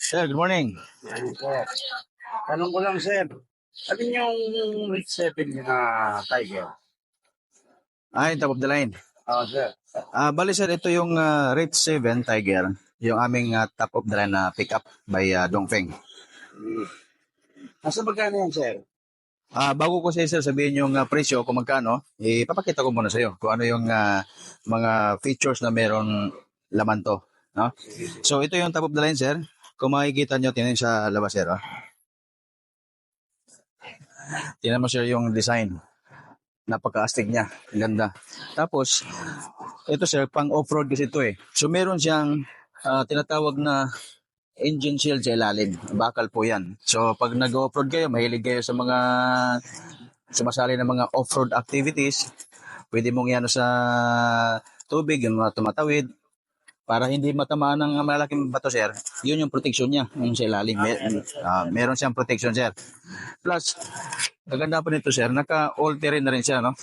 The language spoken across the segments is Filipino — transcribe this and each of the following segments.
Sir, good morning. Tanong ko lang, sir. Ano yung Rich 7 na Tiger? Ay, top of the line. Oo, sir. Ah, bali sir, ito yung uh, Rate 7 Tiger, yung aming ah, top of the line na pick up by ah, Dongfeng. Nasa magkano yan, sir? Ah, bago ko sa sir sabihin yung ah, presyo kung magkano, ipapakita ko muna sa iyo kung ano yung ah, mga features na meron laman to, no? So ito yung top of the line sir. Kung makikita nyo, tingnan sa labas sir, oh. Mo sir yung design. Napaka-astig niya. Ganda. Tapos, ito sir, pang off-road kasi ito eh. So meron siyang ah, tinatawag na engine shield sa ilalim. Bakal po yan. So pag nag-off-road kayo, mahilig kayo sa mga sumasali ng mga off-road activities, pwede mong yan sa tubig, yung mga tumatawid, para hindi matamaan ng malaking bato, sir. Yun yung protection niya, yung sa ilalim. Mer- ah, meron siyang protection, sir. Plus, kaganda pa nito, sir, naka-all-terrain na rin siya, no?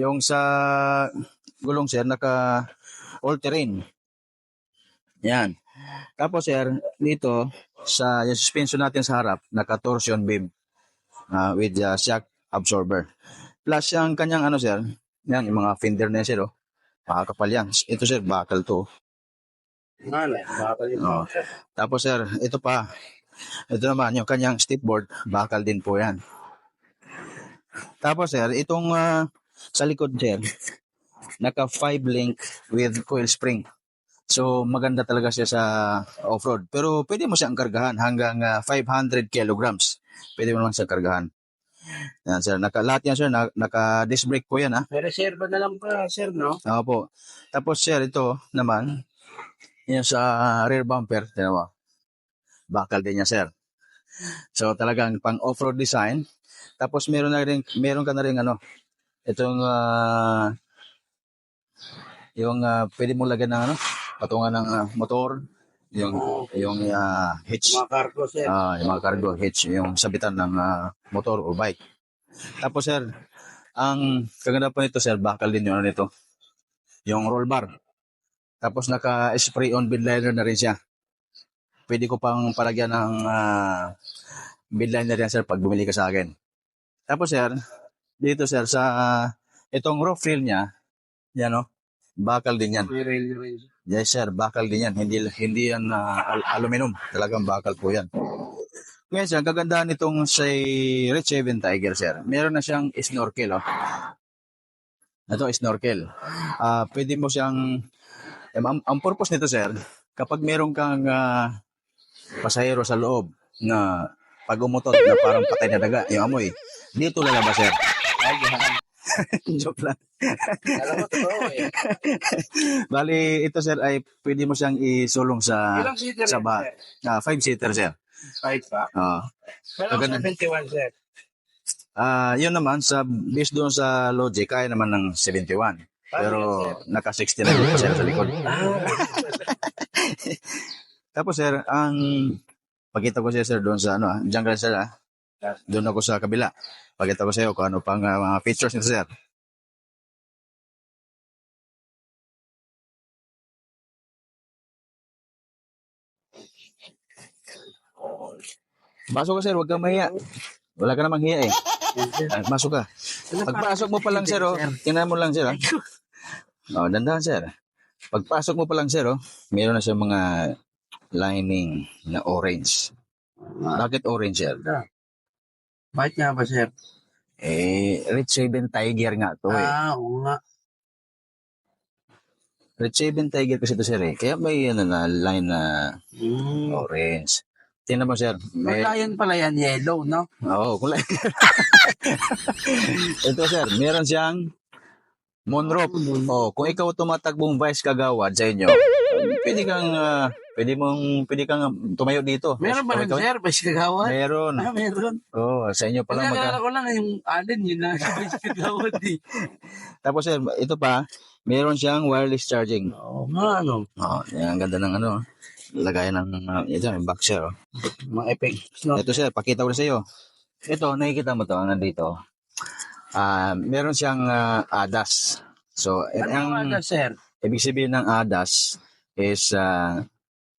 Yung sa gulong, sir, naka-all-terrain. Yan. Tapos sir, dito sa yung suspension natin sa harap, naka-torsion beam ah, with the shock absorber. Plus yung kanyang ano sir, yan yung mga fender na yan, sir, oh. Makakapal yan. Ito sir, bakal to. Ano? Bakal yun. Oo. Tapos sir, ito pa. Ito naman, yung kanyang stepboard, bakal din po yan. Tapos sir, itong ah, sa likod sir, naka 5 link with coil spring. So maganda talaga siya sa off-road. Pero pwede mo siyang kargahan hanggang ah, 500 kilograms. Pwede mo naman siyang kargahan. Yan sir, naka, lahat yan sir, na, naka disc brake po yan ha. May reserva na lang pa, sir, no? Oo po. Tapos sir, ito naman, yung sa rear bumper, tinan mo. Bakal din niya sir. So talagang pang off-road design. Tapos meron na rin, meron ka na rin ano, itong ah, yung ah, pwede mo lagyan ng ano, patungan ng ah, motor, yung yung ah, hitch, Mga cargo, sir. ah, yung mga cargo hitch, yung sabitan ng ah, motor o bike. Tapos sir, ang kaganda pa nito sir, bakal din yung ano nito, yung roll bar. Tapos naka-spray on bed liner na rin siya. Pwede ko pang palagyan ng uh, bed liner yan sir pag bumili ka sa akin. Tapos sir, dito sir sa itong roof rail niya, yan o, bakal din yan. May rail rail. Yes sir, bakal din yan. Hindi hindi yan ah, al- aluminum. Talagang bakal po yan. Ngayon sir, ang kagandahan nitong sa Red 7 Tiger sir, meron na siyang snorkel. Oh. Ito, snorkel. Ah, pwede mo siyang, eh, ang, ang purpose nito sir, kapag meron kang ah, pasahero sa loob na pag umutot na parang patay na daga, yung amoy, dito lalabas sir. Ay. Joke lang. Alam mo, totoo eh. Bali, ito sir ay pwede mo siyang isulong sa Ilang seater sa yan, ba sir? ah, five seater sir. Five pa. Ah, Pero Maganda. 71, sir. ah, yun naman sa based doon sa logic kaya naman ng 71. Pero naka 69 pa sir sa likod. Ah, Tapos sir, ang pakita ko siya sir doon sa ano, ah, jungle sir ah. Doon ako sa kabila. Pakita ko sa iyo kung ano pang ah, mga features nito sir. Pasok ka sir, huwag kang mahiya. Wala ka namang hiya eh. Ah, Masok ka. Pagpasok mo pa lang sir, oh, tingnan mo lang sir. ah. Oh, dandahan sir. Pagpasok mo pa lang sir, oh, meron na siya mga lining na orange. Bakit orange sir? Bakit nga ba, sir? Eh, Red 7 Tiger nga to eh. Ah, oo nga. Red 7 Tiger kasi to sir eh. Kaya may ano na line na Mm. orange. Tingnan mo sir. May, Lion pala yan, yellow, no? Oo, oh, kulay. Ito sir, meron siyang moonroof. Oh, kung ikaw tumatakbong vice kagawad sa inyo, pwede kang ah, pwede mong pwede kang tumayo dito. Meron ba ikaw- sir? Bas kagawad? Meron. Ah, meron. Oh, sa inyo pa lang Pagkakala magka. ko lang yung alin, yun na bas kagawad eh. Tapos sir, ito pa, meron siyang wireless charging. Oo nga, ano. Oh, yan, ang ganda ng ano. Lagayan ng uh, ito, yung boxer. Oh. Mga effects, no? Ito sir, pakita ko sa iyo. Ito, nakikita mo to, nandito. Ah, meron siyang ah, ADAS. So, Ano ang, nga, sir? Ibig sabihin ng ADAS is uh,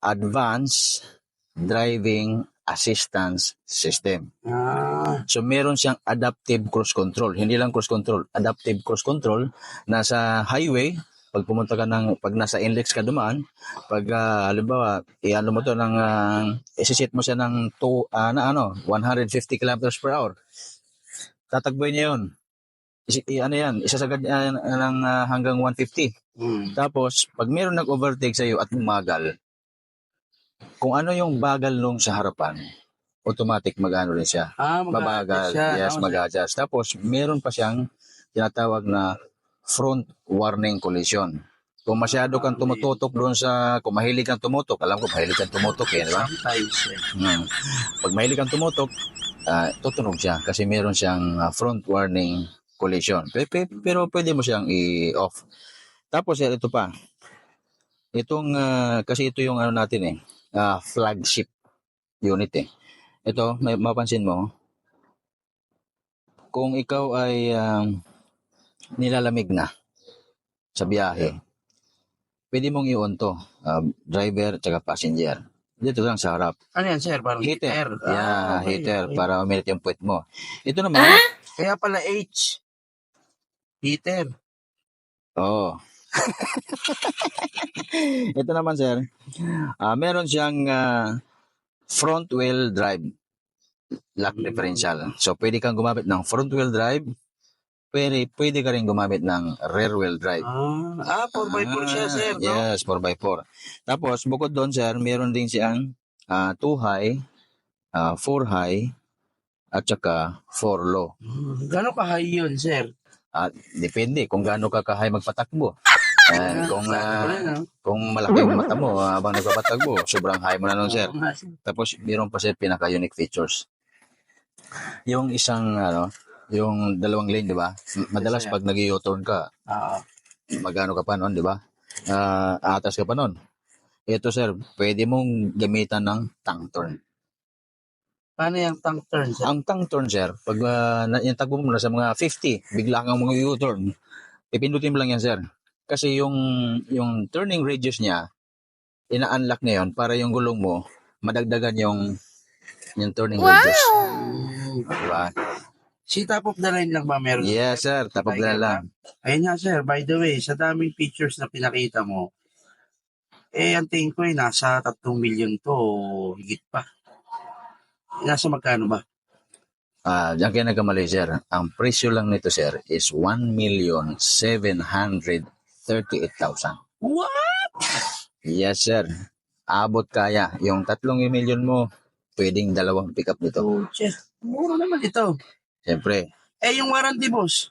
Advanced Driving Assistance System. Ah, So meron siyang adaptive cruise control. Hindi lang cruise control, adaptive cruise control. Nasa highway, pag pumunta ka ng, pag nasa inlex ka dumaan, pag uh, halimbawa, iano mo to ng, uh, isisit mo siya ng to, ah, na ano, 150 kilometers per hour. Tatakboy niya yun. Isi, i- ano yan, isasagad niya ng ah, hanggang 150. hmm. Tapos, pag meron nag-overtake sa iyo at bumagal, kung ano yung bagal nung sa harapan, automatic mag-ano rin siya. Ah, Mabagal. mag-adjust siya, yes, mag-adjust. Tapos, meron pa siyang tinatawag na front warning collision. Kung masyado kang tumututok doon sa, kung mahilig kang tumutok, alam ko mahilig kang tumutok eh, di ba? Sometimes, eh. Hmm. Pag mahilig kang tumutok, ah, tutunog siya kasi meron siyang ah, front warning collision. Pero, pero pwede mo siyang i-off. Tapos, eh, ito pa. Itong, ah, kasi ito yung ano natin eh, ah, flagship unit eh. Ito, may mapansin mo, kung ikaw ay um, nilalamig na sa biyahe, pwede mong i-on to, ah, driver at passenger. Dito lang sa harap. Ano yan, sir? Parang Heater. Ah, Yeah, okay, heater okay. para uminit yung puwet mo. Ito naman, Kaya pala H. Heater. oh. Ito naman sir, ah meron siyang ah, front wheel drive lock differential. So pwede kang gumamit ng front wheel drive, pwede, pwede ka rin gumamit ng rear wheel drive. Ah, ah 4x4 siya, Ah, sir. No? Yes, 4x4. Tapos, bukod doon, sir, meron din siyang 2 high, 4 high, at saka 4 low. Hmm, Gano'n ka-high yun, sir? At depende kung gaano ka kahay magpatakbo. Kung ah, rin, no? kung malaki yung mata mo habang nagpapatakbo, sobrang high mo na nun, sir. Tapos, meron pa sir pinaka-unique features. Yung isang, ano, yung dalawang lane, di ba? Madalas pag nag-u-turn ka, Oo. magano ka pa nun, di ba? Ah, atas ka pa nun. Ito sir, pwede mong gamitan ng tongue turn. Paano yung tank turn, sir? Ang tongue turn sir, pag uh, yung tagpo mo na sa mga 50, bigla kang mga u-turn, ipindutin mo lang yan sir. Kasi yung yung turning radius niya, ina-unlock niya yun para yung gulong mo, madagdagan yung yung turning radius. Hmm. Di ba? Si top of the line lang ba meron? Yes sir, tapos na lang. Ayun nga, sir. By the way, sa daming pictures na pinakita mo, eh, ang tingin ko eh, nasa 3 milyon to, higit pa. Nasa magkano ba? Ah, diyan kayo nagkamali sir. Ang presyo lang nito sir is 1,738,000. What? Yes, sir. Abot kaya. Yung tatlong milyon mo, pwedeng dalawang pickup nito. Oh, chef. Mura naman ito. Siyempre. Eh, yung warranty, boss.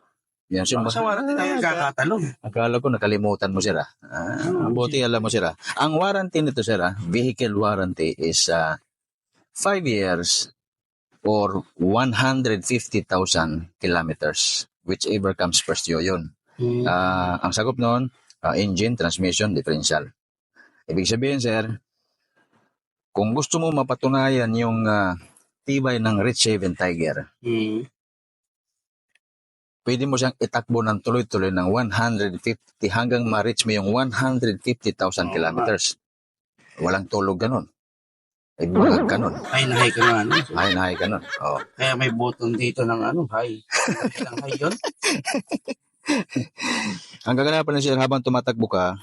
Yan siya. Baka sa warranty tayo kakatalong. Akala ko nakalimutan mo, sir. ah. Ah, buti alam mo, sir. ah. Ang warranty nito, sir, ah, vehicle warranty is 5 years or 150,000 kilometers. Whichever comes first yun. yun. Hmm. Ah, ang sagot noon, ah, engine, transmission, differential. Ibig sabihin, sir, kung gusto mo mapatunayan yung ah, tibay ng Rich Haven Tiger, Hmm. pwede mo siyang itakbo ng tuloy-tuloy ng 150 hanggang ma-reach mo yung 150,000 Oo kilometers. Walang tulog ganun. Ay, bulag ka nun. Ay, nahay ka nga. Ano? Ay, nahay ka nun. Oh. Kaya may button dito ng ano, high. Ilang high yun? Ang gaganapan na sir, habang tumatakbo ka,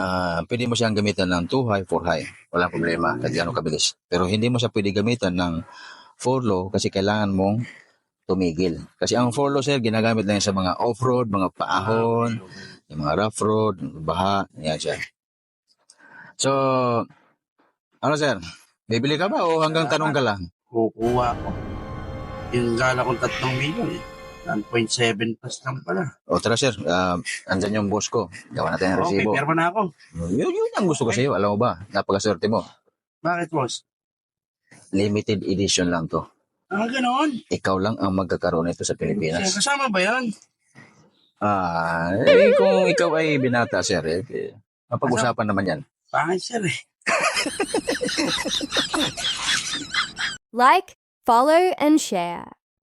ah pwede mo siyang gamitan ng 2 high, 4 high. Walang problema, kahit gano'ng kabilis. Pero hindi mo siya pwede gamitan ng 4 low kasi kailangan mong tumigil. Kasi ang 4 low sir, ginagamit lang yan sa mga off-road, mga paahon, yung mga rough road, baha, yan siya. So, ano sir, bibili ka ba o hanggang tanong ka lang? Kukuha ko. Yung gala kong 3 milyon eh. 1.7 plus lang pala. O tara sir, ah, andyan yung boss ko. Gawa natin ang Okay, resibo. perma na ako. Yun, yun ang gusto ko sa iyo. Alam mo ba? Napakaswerte mo. Bakit, boss? Limited edition lang to. Ah, ganon. Ikaw lang ang magkakaroon nito sa Sir, Pilipinas. kasama ba yan? Ah, eh, kung ikaw ay binata, sir, eh, eh, mapag-usapan naman yan. Pangit, sir eh. Like, follow, and share.